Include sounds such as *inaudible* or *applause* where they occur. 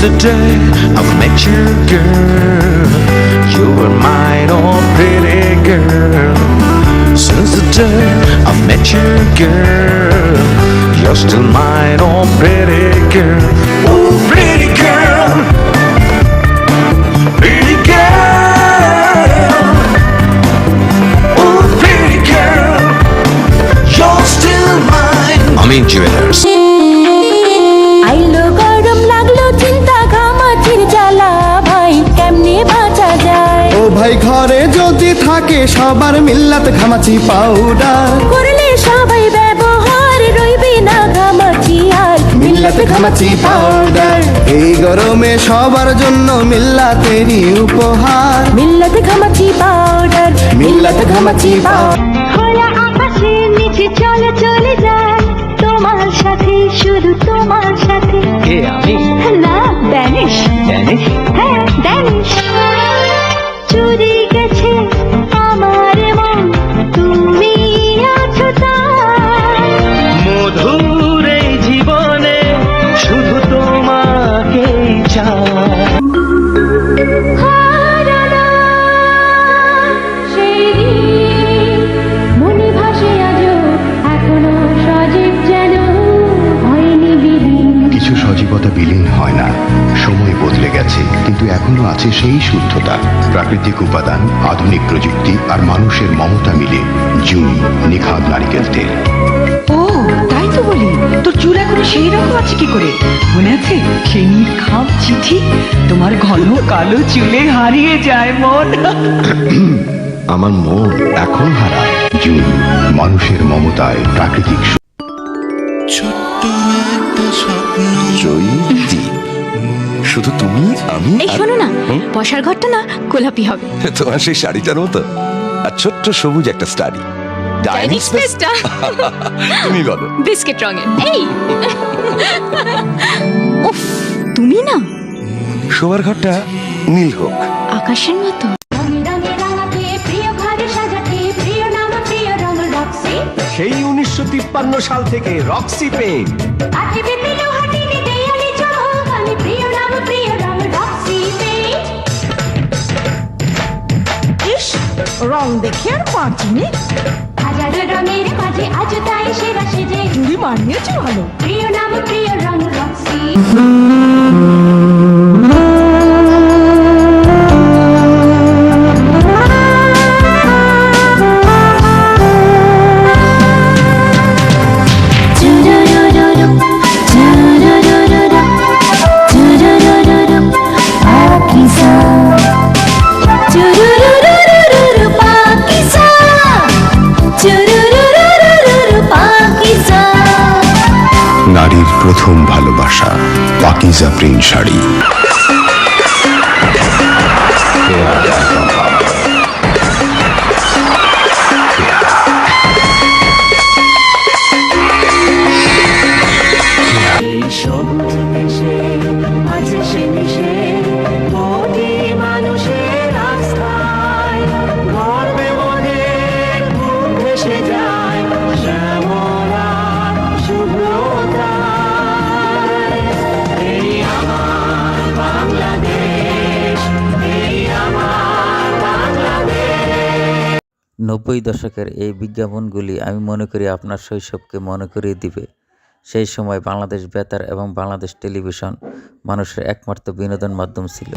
the day I've met you, girl, you were mine, oh pretty girl. Since the day I've met you, girl, you're still mine, oh pretty girl. Oh, pretty girl, pretty girl. Oh, pretty girl, you're still mine. Amin Jewelers. থাকে সবার মিল্লাত ঘামাচি powder করলে সবাই ব্যবহার রইবে না ঘামাচি আর। মিল্লাত ঘামাচি powder এই গরমে সবার জন্য মিল্লাতেরই উপহার। মিল্লাত ঘামাচি পাউডার মিল্লাত ঘামাচি পাউডার খোলা আকাশের নিচে চলে চলে যায়। তোমার সাথে শুধু তোমার সাথে। কে আমি? আছে সেই শুদ্ধতা প্রাকৃতিক উপাদান আধুনিক প্রযুক্তি আর মানুষের মমতা মিলে জুই নিখাদ নারিকেল তেল। ও তাই তো বলি। তোর চুল এখনও সেই রকম আছে কি করে? মনে আছে? সেই খাম চিঠি? তোমার ঘন কালো চুলে হারিয়ে যায় মন। *coughs* আমার মন এখন হারায় জুই মানুষের মমতায় প্রাকৃতিক শুধু তুমি আমি এই শোনো না বসার ঘরটা না গোলাপি হবে। *laughs* তোমার সেই শাড়িটার মতো। আর ছোট্ট সবুজ একটা স্টাডি ডাইনিং স্পেস *laughs* তুমি বলো। বিস্কিট রঙের। এই। উফ তুমি না। শোবার ঘরটা নীল হোক। আকাশের মতো। সেই উনিশশো তিপ্পান্ন সাল থেকে রক্সি পেইন্ট। রং দেখে আর পাঁচিনি হাজার রঙের মাঝে আজ তাই সেরা সেজে। চুড়ি মানিয়েছে ভালো। প্রিয় নাম প্রিয় রং প্রথম ভালোবাসা পাকিজা প্রিন্ট শাড়ি। নব্বই দশকের এই বিজ্ঞাপনগুলি আমি মনে করি আপনার শৈশবকে মনে করিয়ে দিবে। সেই সময় বাংলাদেশ বেতার এবং বাংলাদেশ টেলিভিশন মানুষের একমাত্র বিনোদন মাধ্যম ছিল।